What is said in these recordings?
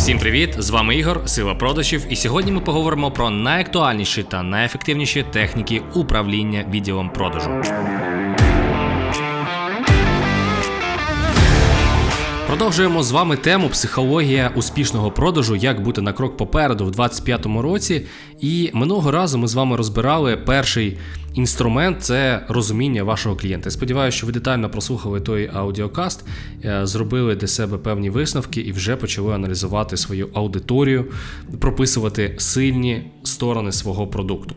Всім привіт! З вами Ігор, Сила продажів, і сьогодні ми поговоримо про найактуальніші та найефективніші техніки управління відділом продажу. Продовжуємо з вами тему психологія успішного продажу, як бути на крок попереду в 2025 році. І минулого разу ми з вами розбирали перший інструмент це розуміння вашого клієнта. Сподіваюся, що ви детально прослухали той аудіокаст, е, зробили для себе певні висновки і вже почали аналізувати свою аудиторію, прописувати сильні сторони свого продукту.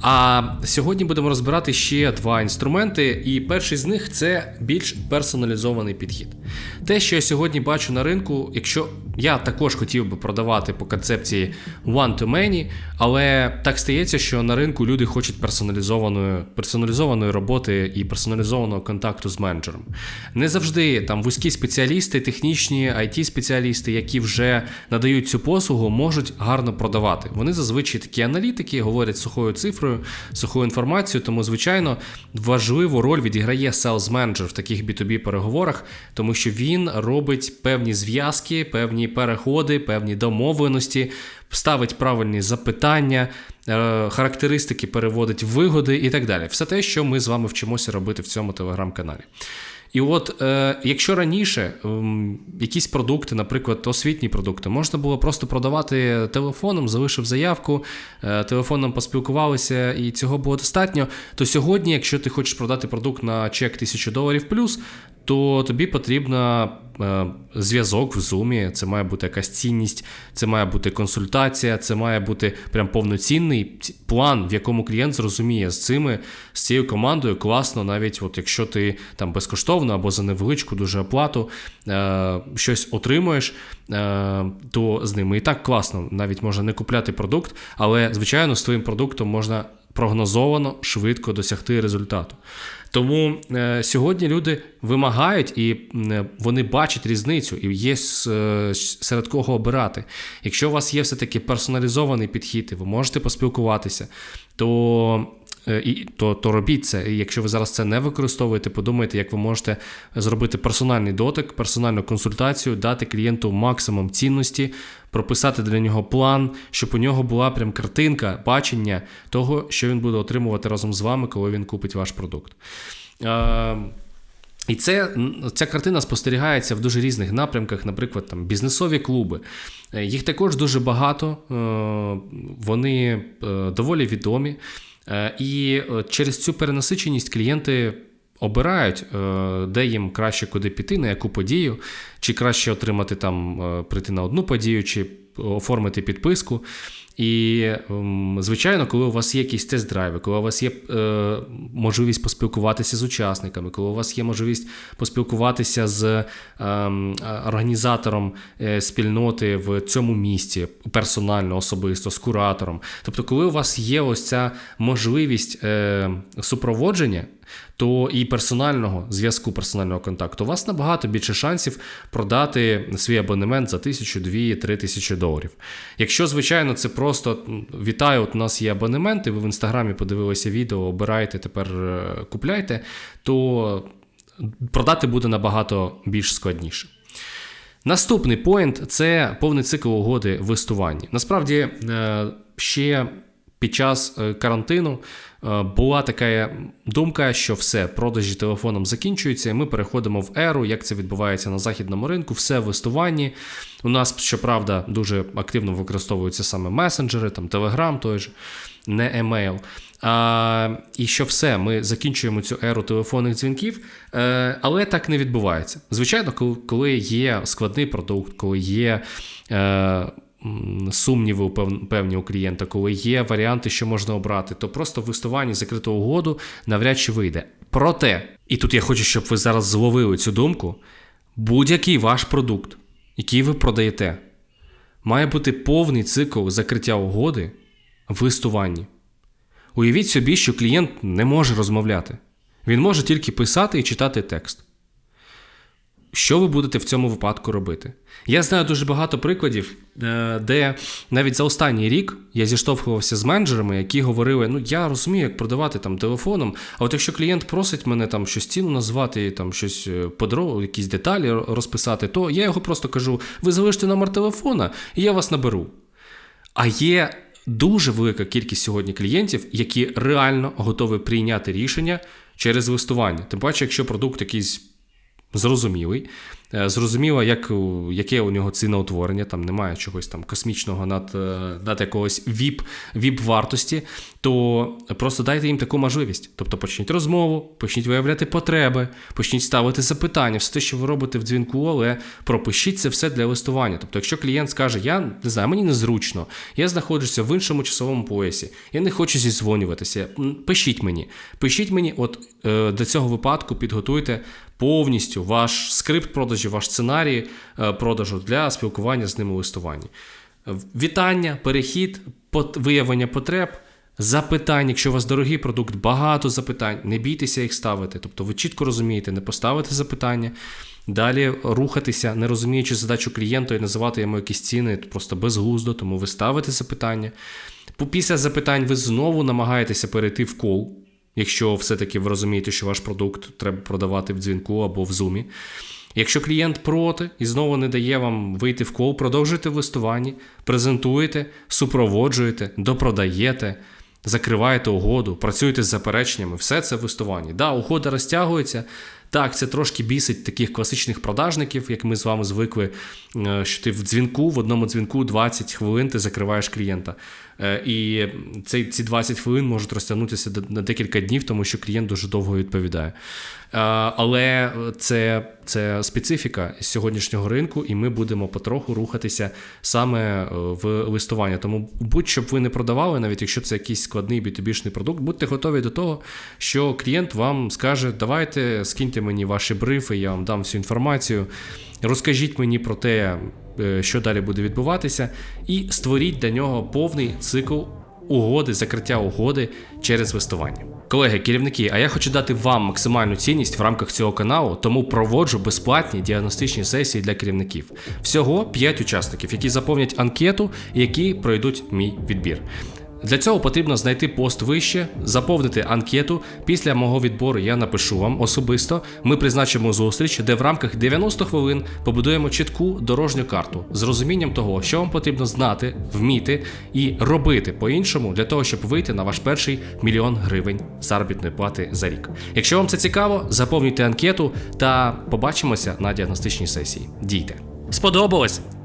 А сьогодні будемо розбирати ще два інструменти, і перший з них це більш персоналізований підхід. Те, що я сьогодні бачу на ринку, якщо я також хотів би продавати по концепції one to many, але так стається, що на ринку люди хочуть персоналізованої персоналізованої роботи і персоналізованого контакту з менеджером. Не завжди там вузькі спеціалісти, технічні it спеціалісти які вже надають цю послугу, можуть гарно продавати. Вони зазвичай такі аналітики, говорять сухою цифрою, сухою інформацією, тому, звичайно, важливу роль відіграє sales менеджер в таких B2B переговорах, тому що він робить певні зв'язки, певні переходи, певні домовленості, ставить правильні запитання, е, характеристики переводить вигоди і так далі. Все те, що ми з вами вчимося робити в цьому телеграм-каналі. І от, е, якщо раніше е, якісь продукти, наприклад, освітні продукти, можна було просто продавати телефоном, залишив заявку, е, телефоном поспілкувалися, і цього було достатньо. То сьогодні, якщо ти хочеш продати продукт на чек 1000 доларів плюс, то тобі потрібна зв'язок в зумі, це має бути якась цінність, це має бути консультація, це має бути прям повноцінний план, в якому клієнт зрозуміє з цими, з цією командою класно, навіть от якщо ти там безкоштовно або за невеличку дуже оплату е, щось отримуєш, е, то з ними і так класно. Навіть можна не купляти продукт, але звичайно з твоїм продуктом можна прогнозовано швидко досягти результату. Тому е, сьогодні люди вимагають і е, вони бачать різницю, і є е, серед кого обирати. Якщо у вас є все-таки персоналізований підхід, і ви можете поспілкуватися, то Е, і то то робіть це. І якщо ви зараз це не використовуєте, подумайте, як ви можете зробити персональний дотик, персональну консультацію, дати клієнту максимум цінності, прописати для нього план, щоб у нього була прям картинка, бачення того, що він буде отримувати разом з вами, коли він купить ваш продукт. І це, ця картина спостерігається в дуже різних напрямках, наприклад, там бізнесові клуби. Е, їх також дуже багато, е, вони доволі відомі. Е, і е, через цю перенасиченість клієнти обирають, е, де їм краще куди піти, на яку подію, чи краще отримати там, прийти на одну подію, чи оформити підписку. І, ем, звичайно, коли у вас є якісь тест-драйви, коли у вас є е, можливість поспілкуватися з учасниками, коли у вас є можливість поспілкуватися з е, організатором е, спільноти в цьому місті, персонально, особисто, з куратором. Тобто, коли у вас є ось ця можливість е, супроводження, то і персонального зв'язку, персонального контакту, у вас набагато більше шансів продати свій абонемент за тисячу, дві, три тисячі доларів. Якщо, звичайно, це просто вітаю, от у нас є абонементи, ви в інстаграмі подивилися відео, обирайте, тепер е, купляйте, то продати буде набагато більш складніше. Наступний поінт це повний цикл угоди в листуванні. Насправді, е, ще під час е, карантину Е, була така думка, що все, продажі телефоном закінчуються, і ми переходимо в еру, як це відбувається на західному ринку, все в листуванні. У нас, щоправда, дуже активно використовуються саме месенджери, там Telegram той же, не емейл. А, І що все, ми закінчуємо цю еру телефонних дзвінків, е, але так не відбувається. Звичайно, коли є складний продукт, коли є. Сумніви певні у клієнта, коли є варіанти, що можна обрати, то просто в листуванні закритого угоду навряд чи вийде. Проте, і тут я хочу, щоб ви зараз зловили цю думку: будь-який ваш продукт, який ви продаєте, має бути повний цикл закриття угоди в листуванні. Уявіть собі, що клієнт не може розмовляти. Він може тільки писати і читати текст. Що ви будете в цьому випадку робити? Я знаю дуже багато прикладів, е, де навіть за останній рік я зіштовхувався з менеджерами, які говорили: ну я розумію, як продавати там телефоном. А от якщо клієнт просить мене там щось ціну назвати, там щось е, подро, якісь деталі розписати, то я його просто кажу: ви залиште номер телефона, і я вас наберу. А є дуже велика кількість сьогодні клієнтів, які реально готові прийняти рішення через листування. Тим паче, якщо продукт якийсь зрозумілий, е, зрозуміло, як, яке у нього ціноутворення, там немає чогось там космічного над, е, над якогось VIP, VIP вартості, то просто дайте їм таку можливість. Тобто почніть розмову, почніть виявляти потреби, почніть ставити запитання, все те, що ви робите в дзвінку, але пропишіть це все для листування. Тобто, якщо клієнт скаже, я не знаю, мені незручно, я знаходжуся в іншому часовому поясі, я не хочу зізвонюватися, пишіть мені. Пишіть мені, от е, для цього випадку підготуйте повністю ваш скрипт продажу, ваш сценарій е, продажу для спілкування з ними у листуванні. Е, Вітання, перехід, виявлення потреб. Запитань, якщо у вас дорогий продукт, багато запитань, не бійтеся їх ставити. Тобто ви чітко розумієте, не поставити запитання, далі рухатися, не розуміючи задачу клієнта і називати йому якісь ціни просто безглуздо, тому ви ставите запитання. Після запитань ви знову намагаєтеся перейти в кол, якщо все-таки ви розумієте, що ваш продукт треба продавати в дзвінку або в зумі. Якщо клієнт проти і знову не дає вам вийти в кол, продовжуйте в презентуєте, супроводжуєте, допродаєте, закриваєте угоду, працюєте з запереченнями, все це в листуванні. Да, угода розтягується. Так, це трошки бісить таких класичних продажників, як ми з вами звикли, е, що ти в дзвінку, в одному дзвінку 20 хвилин ти закриваєш клієнта. Е, І цей, ці 20 хвилин можуть розтягнутися на декілька днів, тому що клієнт дуже довго відповідає. Е, Але це, це специфіка сьогоднішнього ринку, і ми будемо потроху рухатися саме е, в листування. Тому будь-що б ви не продавали, навіть якщо це якийсь складний B2B-шний продукт, будьте готові до того, що клієнт вам скаже: давайте скиньте мені ваші брифи, я вам дам всю інформацію. Розкажіть мені про те, е, що далі буде відбуватися, і створіть для нього повний цикл угоди, закриття угоди через листування. Колеги, керівники, а я хочу дати вам максимальну цінність в рамках цього каналу, тому проводжу безплатні діагностичні сесії для керівників. Всього 5 учасників, які заповнять анкету які пройдуть мій відбір. Для цього потрібно знайти пост вище, заповнити анкету. Після мого відбору я напишу вам особисто. Ми призначимо зустріч, де в рамках 90 хвилин побудуємо чітку дорожню карту з розумінням того, що вам потрібно знати, вміти і робити по-іншому для того, щоб вийти на ваш перший мільйон гривень заробітної плати за рік. Якщо вам це цікаво, заповнюйте анкету та побачимося на діагностичній сесії. Дійте. Сподобалось?